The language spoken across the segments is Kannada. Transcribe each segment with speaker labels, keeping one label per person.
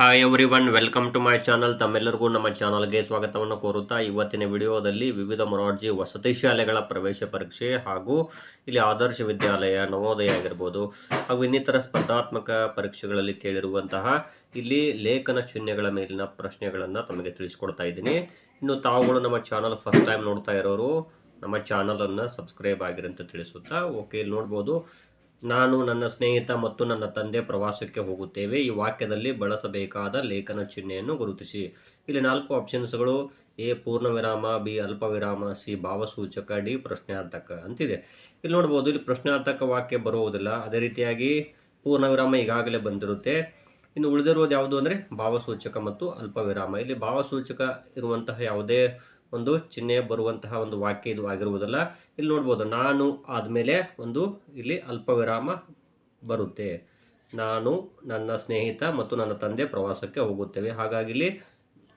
Speaker 1: Hi everyone welcome to my channel ತಮ್ಮೆಲ್ಲರಿಗೂ ನಮ್ಮ ಚಾನಲ್ಗೆ ಸ್ವಾಗತವನ್ನು ಕೋರುತ್ತಾ ಇವತ್ತಿನ ವಿಡಿಯೋದಲ್ಲಿ ವಿವಿಧ ಮೊರಾರ್ಜಿ ವಸತಿ ಶಾಲೆಗಳ ಪ್ರವೇಶ ಪರೀಕ್ಷೆ ಹಾಗೂ ಇಲ್ಲಿ ಆದರ್ಶ ವಿದ್ಯಾಲಯ ನವೋದಯ ಆಗಿರ್ಬೋದು ಹಾಗೂ ಇನ್ನಿತರ ಸ್ಪರ್ಧಾತ್ಮಕ ಪರೀಕ್ಷೆಗಳಲ್ಲಿ ಕೇಳಿರುವಂತಹ ಇಲ್ಲಿ ಲೇಖನ ಚಿಹ್ನೆಗಳ ಮೇಲಿನ ಪ್ರಶ್ನೆಗಳನ್ನು ತಮಗೆ ತಿಳಿಸ್ಕೊಡ್ತಾ ಇದ್ದೀನಿ. ಇನ್ನು ತಾವುಗಳು ನಮ್ಮ ಚಾನಲ್ ಫಸ್ಟ್ ಟೈಮ್ ನೋಡ್ತಾ ಇರೋರು ನಮ್ಮ ಚಾನಲನ್ನು ಸಬ್ಸ್ಕ್ರೈಬ್ ಆಗಿರಂತ ತಿಳಿಸುತ್ತಾ ಓಕೆ ಇಲ್ಲಿ ನೋಡ್ಬೋದು. ನಾನು ನನ್ನ ಸ್ನೇಹಿತ ಮತ್ತು ನನ್ನ ತಂದೆ ಪ್ರವಾಸಕ್ಕೆ ಹೋಗುತ್ತೇವೆ. ಈ ವಾಕ್ಯದಲ್ಲಿ ಬಳಸಬೇಕಾದ ಲೇಖನ ಚಿಹ್ನೆಯನ್ನು ಗುರುತಿಸಿ. ಇಲ್ಲಿ ನಾಲ್ಕು ಆಪ್ಷನ್ಸ್ಗಳು ಎ ಪೂರ್ಣ ವಿರಾಮ ಬಿ ಅಲ್ಪ ವಿರಾಮ ಸಿ, ಭಾವಸೂಚಕ, ಡಿ, ಪ್ರಶ್ನಾರ್ಥಕ ಅಂತಿದೆ. ಇಲ್ಲಿ ನೋಡ್ಬೋದು, ಇಲ್ಲಿ ಪ್ರಶ್ನಾರ್ಥಕ ವಾಕ್ಯ ಬರುವುದಿಲ್ಲ. ಅದೇ ರೀತಿಯಾಗಿ ಪೂರ್ಣ ವಿರಾಮ ಈಗಾಗಲೇ ಬಂದಿರುತ್ತೆ. ಇನ್ನು ಉಳಿದಿರುವುದು ಯಾವುದು ಅಂದರೆ ಭಾವಸೂಚಕ ಮತ್ತು ಅಲ್ಪ ವಿರಾಮ ಇಲ್ಲಿ ಭಾವಸೂಚಕ ಇರುವಂತಹ ಯಾವುದೇ ಒಂದು ಚಿಹ್ನೆ ಬರುವಂತಹ ಒಂದು ವಾಕ್ಯ ಇದು ಆಗಿರುವುದಲ್ಲ, ಇಲ್ಲಿ ನೋಡ್ಬೋದು, ನಾನು ಆದಮೇಲೆ ಒಂದು ಇಲ್ಲಿ ಅಲ್ಪ ವಿರಾಮ ಬರುತ್ತೆ. ನಾನು ನನ್ನ ಸ್ನೇಹಿತ ಮತ್ತು ನನ್ನ ತಂದೆ ಪ್ರವಾಸಕ್ಕೆ ಹೋಗುತ್ತೇವೆ. ಹಾಗಾಗಿ ಇಲ್ಲಿ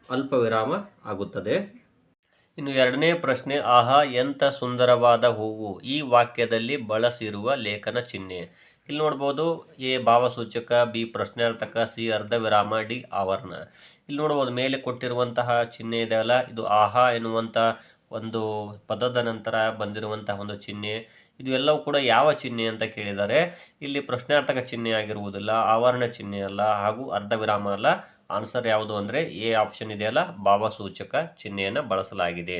Speaker 1: ಅಲ್ಪ ವಿರಾಮ ಆಗುತ್ತದೆ. ಇನ್ನು ಎರಡನೇ ಪ್ರಶ್ನೆ, ಆಹಾ, ಎಂಥ ಸುಂದರವಾದ ಹೂವು. ಈ ವಾಕ್ಯದಲ್ಲಿ ಬಳಸಿರುವ ಲೇಖನ ಚಿಹ್ನೆ. ಇಲ್ಲಿ ನೋಡ್ಬೋದು ಎ ಭಾವಸೂಚಕ, ಬಿ ಪ್ರಶ್ನಾರ್ಥಕ, ಸಿ ಅರ್ಧ ವಿರಾಮ ಡಿ ಆವರಣ. ಇಲ್ಲಿ ನೋಡ್ಬೋದು ಮೇಲೆ ಕೊಟ್ಟಿರುವಂತಹ ಚಿಹ್ನೆ ಇದೆಯಲ್ಲ ಇದು ಆಹಾ ಎನ್ನುವಂಥ ಒಂದು ಪದದ ನಂತರ ಬಂದಿರುವಂತಹ ಒಂದು ಚಿಹ್ನೆ. ಇದು ಎಲ್ಲವೂ ಕೂಡ ಯಾವ ಚಿಹ್ನೆ ಅಂತ ಕೇಳಿದ್ದಾರೆ ಇಲ್ಲಿ ಪ್ರಶ್ನಾರ್ಥಕ ಚಿಹ್ನೆ ಆಗಿರುವುದಿಲ್ಲ, ಆವರಣ ಚಿಹ್ನೆ ಅಲ್ಲ ಹಾಗೂ ಅರ್ಧ ವಿರಾಮ ಅಲ್ಲ. ಆನ್ಸರ್ ಯಾವುದು ಅಂದರೆ ಎ ಆಪ್ಷನ್ ಇದೆಯಲ್ಲ ಭಾವಸೂಚಕ ಚಿಹ್ನೆಯನ್ನು ಬಳಸಲಾಗಿದೆ.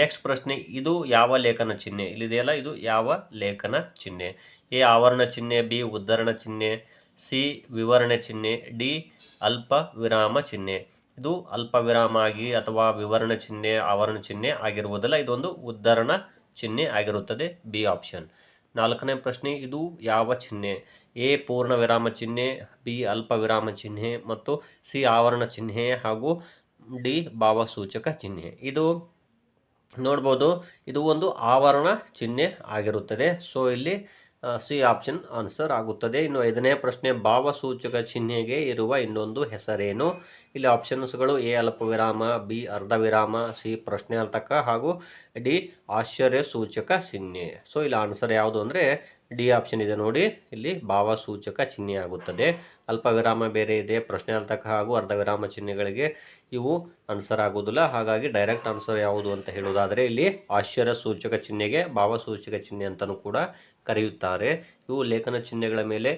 Speaker 1: ನೆಕ್ಸ್ಟ್ ಪ್ರಶ್ನೆ, ಇದು ಯಾವ ಲೇಖನ ಚಿಹ್ನೆ? ಇಲ್ಲಿದೆಯಲ್ಲ ಇದು ಯಾವ ಲೇಖನ ಚಿಹ್ನೆ? ಎ ಆವರಣ ಚಿಹ್ನೆ, ಬಿ ಉದ್ಧರಣ ಚಿಹ್ನೆ, ಸಿ ವಿವರಣೆ ಚಿಹ್ನೆ, ಡಿ ಅಲ್ಪ ವಿರಾಮ ಚಿಹ್ನೆ. ಇದು ಅಲ್ಪ ವಿರಾಮ ಆಗಿ ಅಥವಾ ವಿವರಣ ಚಿಹ್ನೆ, ಆವರಣ ಚಿಹ್ನೆ ಆಗಿರುವುದಲ್ಲ, ಇದೊಂದು ಉದ್ಧರಣ ಚಿಹ್ನೆ ಆಗಿರುತ್ತದೆ ಬಿ ಆಪ್ಷನ್. ನಾಲ್ಕನೇ ಪ್ರಶ್ನೆ, ಇದು ಯಾವ ಚಿಹ್ನೆ? ಎ ಪೂರ್ಣ ವಿರಾಮ ಚಿಹ್ನೆ, ಬಿ ಅಲ್ಪ ವಿರಾಮ ಚಿಹ್ನೆ, ಮತ್ತು ಸಿ, ಆವರಣ ಚಿಹ್ನೆ, ಹಾಗೂ ಡಿ, ಭಾವಸೂಚಕ ಚಿಹ್ನೆ. ಇದು ನೋಡ್ಬೋದು, ಇದು ಒಂದು ಆವರಣ ಚಿಹ್ನೆ ಆಗಿರುತ್ತದೆ. ಸೊ ಇಲ್ಲಿ ಸಿ ಆಪ್ಷನ್ ಆನ್ಸರ್ ಆಗುತ್ತದೆ. ಇನ್ನು ಐದನೇ ಪ್ರಶ್ನೆ, ಭಾವಸೂಚಕ ಚಿಹ್ನೆಗೆ ಇರುವ ಇನ್ನೊಂದು ಹೆಸರೇನು? ಇಲ್ಲಿ ಆಪ್ಷನ್ಸ್ಗಳು ಎ ಅಲ್ಪ ವಿರಾಮ ಬಿ ಅರ್ಧ ವಿರಾಮ ಸಿ, ಪ್ರಶ್ನೆ ಪ್ರಶ್ನಾರ್ಥಕ ಹಾಗೂ ಡಿ ಆಶ್ಚರ್ಯ ಸೂಚಕ ಚಿಹ್ನೆ. ಸೊ ಇಲ್ಲಿ ಆನ್ಸರ್ ಯಾವುದು ಅಂದರೆ ಡಿ ಆಪ್ಷನ್ ಇದೆ ನೋಡಿ. ಇಲ್ಲಿ ಭಾವ ಸೂಚಕ ಚಿಹ್ನೆ ಆಗುತ್ತದೆ. ಅಲ್ಪ ವಿರಾಮ ಬೇರೆ ಇದೆ. ಪ್ರಶ್ನಾರ್ಥಕ ಹಾಗೂ ಅರ್ಧ ವಿರಾಮ ಚಿಹ್ನೆಗಳಿಗೆ ಇವು ಆನ್ಸರ್ ಆಗುವುದಿಲ್ಲ. ಹಾಗಾಗಿ ಡೈರೆಕ್ಟ್ ಆನ್ಸರ್ ಯಾವುದು ಅಂತ ಹೇಳುವುದಾದರೆ ಇಲ್ಲಿ ಆಶ್ಚರ್ಯ ಸೂಚಕ ಚಿಹ್ನೆಗೆ ಭಾವ ಸೂಚಕ ಚಿಹ್ನೆ ಅಂತಲೂ ಕೂಡ ಕರೆಯುತ್ತಾರೆ. ಇವು ಲೇಖನ ಚಿಹ್ನೆಗಳ ಮೇಲೆ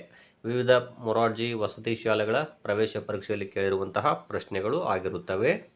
Speaker 1: ವಿವಿಧ ಮೊರಾರ್ಜಿ ವಸತಿ ಶಾಲೆಗಳ ಪ್ರವೇಶ ಪರೀಕ್ಷೆಯಲ್ಲಿ ಕೇಳಿರುವಂತಹ ಪ್ರಶ್ನೆಗಳು ಆಗಿರುತ್ತವೆ.